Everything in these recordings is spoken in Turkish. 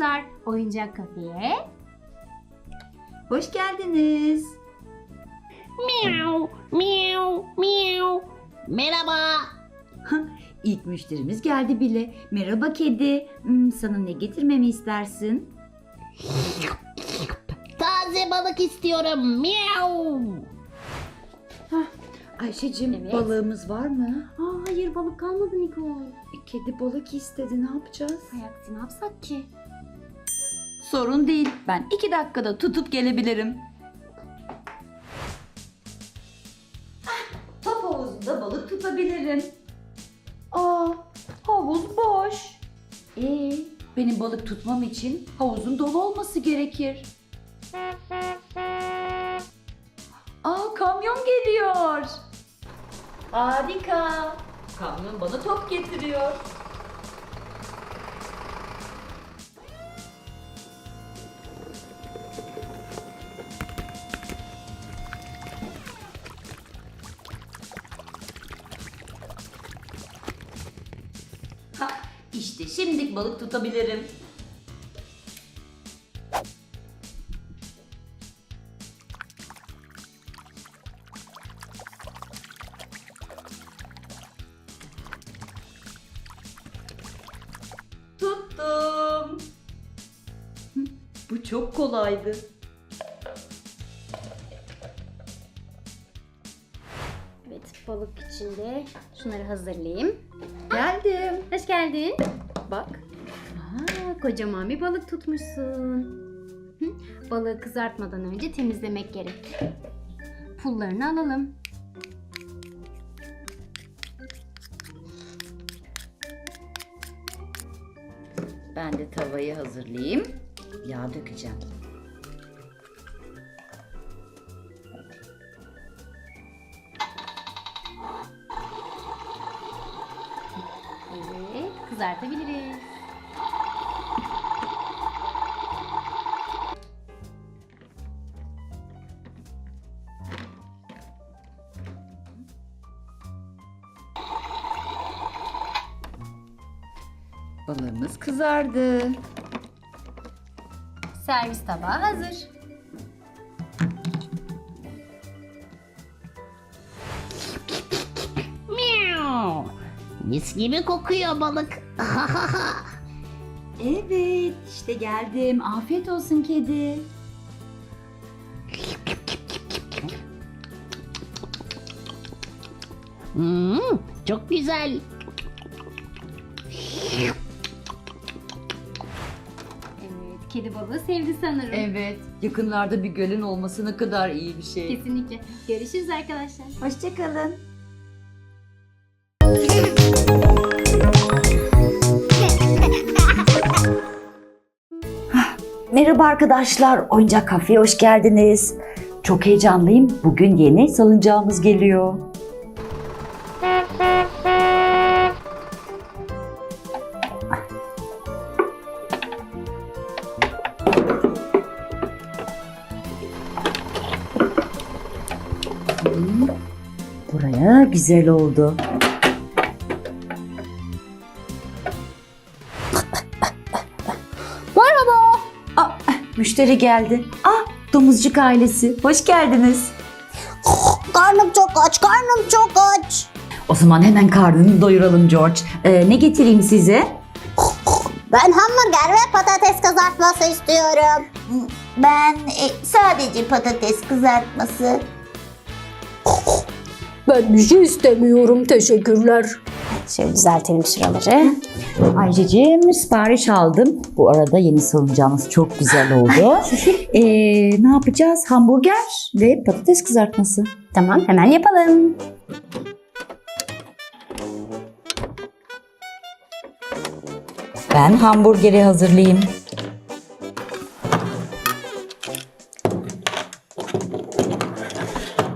arkadaşlar. Oyuncak kafeye. Hoş geldiniz. Miau, miau, miau. Merhaba. İlk müşterimiz geldi bile. Merhaba kedi. Hmm, sana ne getirmemi istersin? Taze balık istiyorum. Miau. Ayşe'cim Evet. balığımız var mı? Aa, hayır balık kalmadı Nikol. E, Kedi balık istedi ne yapacağız? Ayaksi ne yapsak ki? Sorun değil. Ben iki dakikada tutup gelebilirim. Ah, Top havuzunda balık tutabilirim. Aa, havuz boş. Ee, benim balık tutmam için havuzun dolu olması gerekir. Aa, kamyon geliyor. Harika. Kamyon bana top getiriyor. İşte şimdi balık tutabilirim. Tuttum. Bu çok kolaydı. Evet balık içinde şunları hazırlayayım. Geldim. Hoş geldin. Bak. Aa, kocaman bir balık tutmuşsun. Hı, Balığı kızartmadan önce temizlemek gerek. Pullarını alalım. Ben de tavayı hazırlayayım. Yağ dökeceğim. Evet kızartabiliriz. Balığımız kızardı. Servis tabağı hazır. Mis gibi kokuyor balık. Evet, işte geldim. Afiyet olsun kedi. Hmm, çok güzel. Evet kedi balığı sevdi sanırım. Evet, yakınlarda bir gölün olması ne kadar iyi bir şey. Kesinlikle. Görüşürüz arkadaşlar. Hoşçakalın. Merhaba arkadaşlar, Oyuncak Kafeye hoş geldiniz. Çok heyecanlıyım. Bugün yeni salıncağımız geliyor. Hmm, Buraya güzel oldu. Müşteri geldi. Ah, domuzcuk ailesi. Hoş geldiniz. Karnım çok aç, karnım çok aç. O zaman hemen karnını doyuralım George. Ee, ne getireyim size? Ben hamburger ve patates kızartması istiyorum. Ben e, sadece patates kızartması. Ben bir şey istemiyorum, teşekkürler. Şöyle düzeltelim şuraları. Aycacığım sipariş aldım. Bu arada yeni salıncağımız çok güzel oldu. Ee, ne yapacağız? Hamburger ve patates kızartması. Tamam hemen yapalım. Ben hamburgeri hazırlayayım.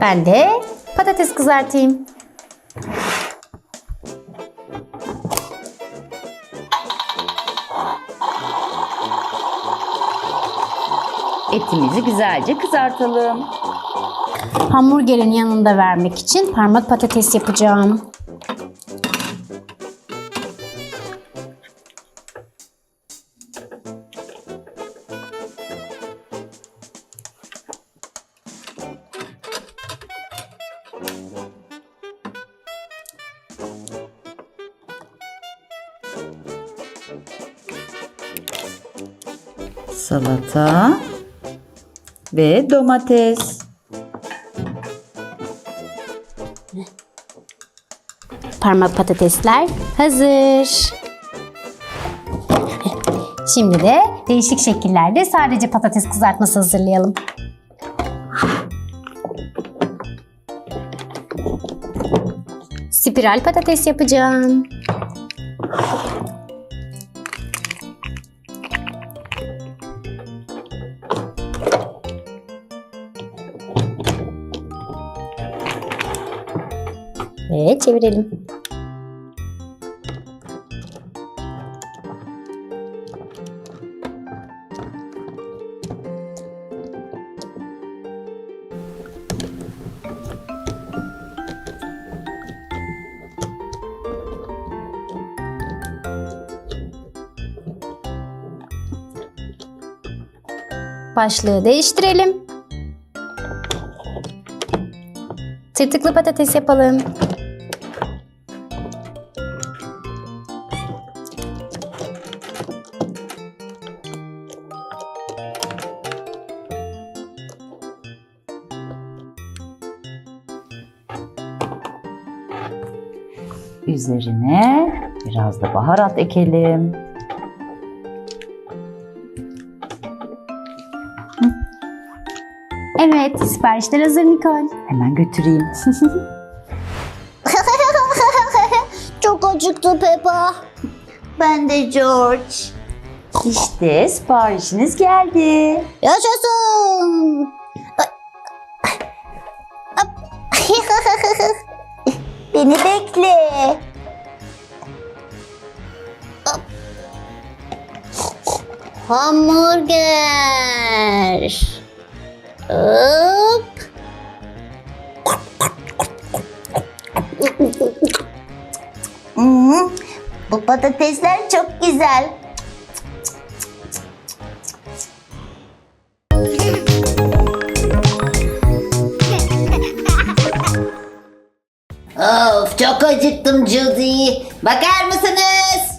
Ben de patates kızartayım. etimizi güzelce kızartalım. Hamburgerin yanında vermek için parmak patates yapacağım. Salata ve domates. Parmak patatesler hazır. Şimdi de değişik şekillerde sadece patates kızartması hazırlayalım. Spiral patates yapacağım. Ve çevirelim. Başlığı değiştirelim. Tırtıklı patates yapalım. Üzerine biraz da baharat ekelim. Evet, siparişler hazır Nicole. Hemen götüreyim. Çok acıktı Peppa. Ben de George. İşte siparişiniz geldi. Yaşasın. Hamburger. Hop. Hmm, bu patatesler çok güzel. Of çok acıktım Judy. Bakar mısınız?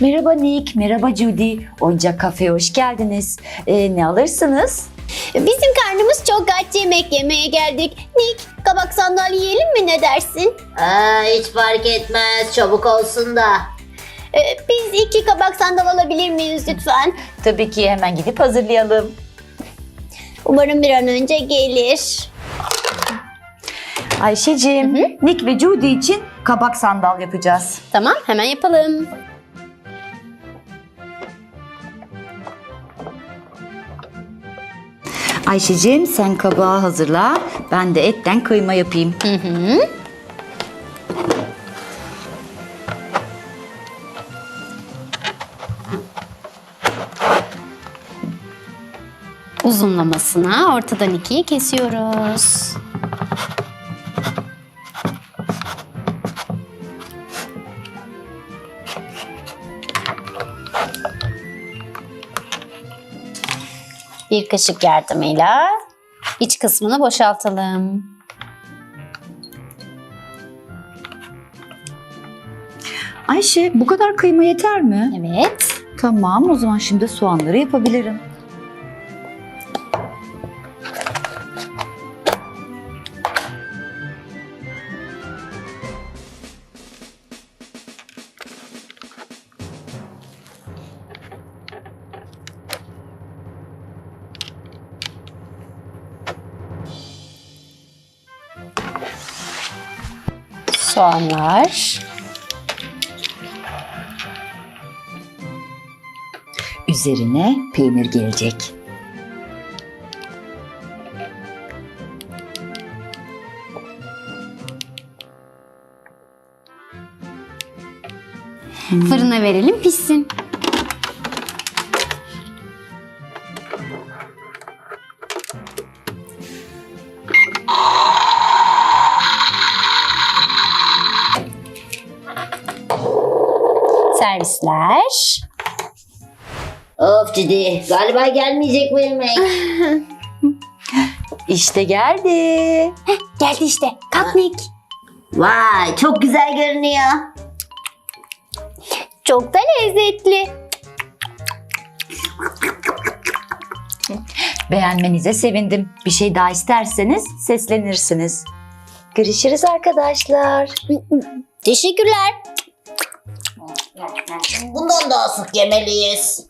Merhaba Nick, merhaba Judy. Oyuncak kafeye hoş geldiniz. Ee, ne alırsınız? Bizim karnımız çok aç yemek yemeye geldik. Nick kabak sandalye yiyelim mi ne dersin? Aa, hiç fark etmez çabuk olsun da. Ee, biz iki kabak sandal alabilir miyiz lütfen? Tabii ki hemen gidip hazırlayalım. Umarım bir an önce gelir. Ayşe'cim, Nick ve Judy için kabak sandal yapacağız. Tamam, hemen yapalım. Ayşe'cim sen kabağı hazırla. Ben de etten kıyma yapayım. Hı hı. Uzunlamasına ortadan ikiye kesiyoruz. Bir kaşık yardımıyla iç kısmını boşaltalım. Ayşe bu kadar kıyma yeter mi? Evet. Tamam o zaman şimdi soğanları yapabilirim. Soğanlar. Üzerine peynir gelecek. Fırına verelim pişsin. Servisler. Of Judy galiba gelmeyecek bu yemek. İşte geldi. Geldi işte. Kalk Nick. Vay çok güzel görünüyor. Çok da lezzetli. Beğenmenize sevindim. Bir şey daha isterseniz seslenirsiniz. Görüşürüz arkadaşlar. Teşekkürler. Bundan daha sık yemeliyiz.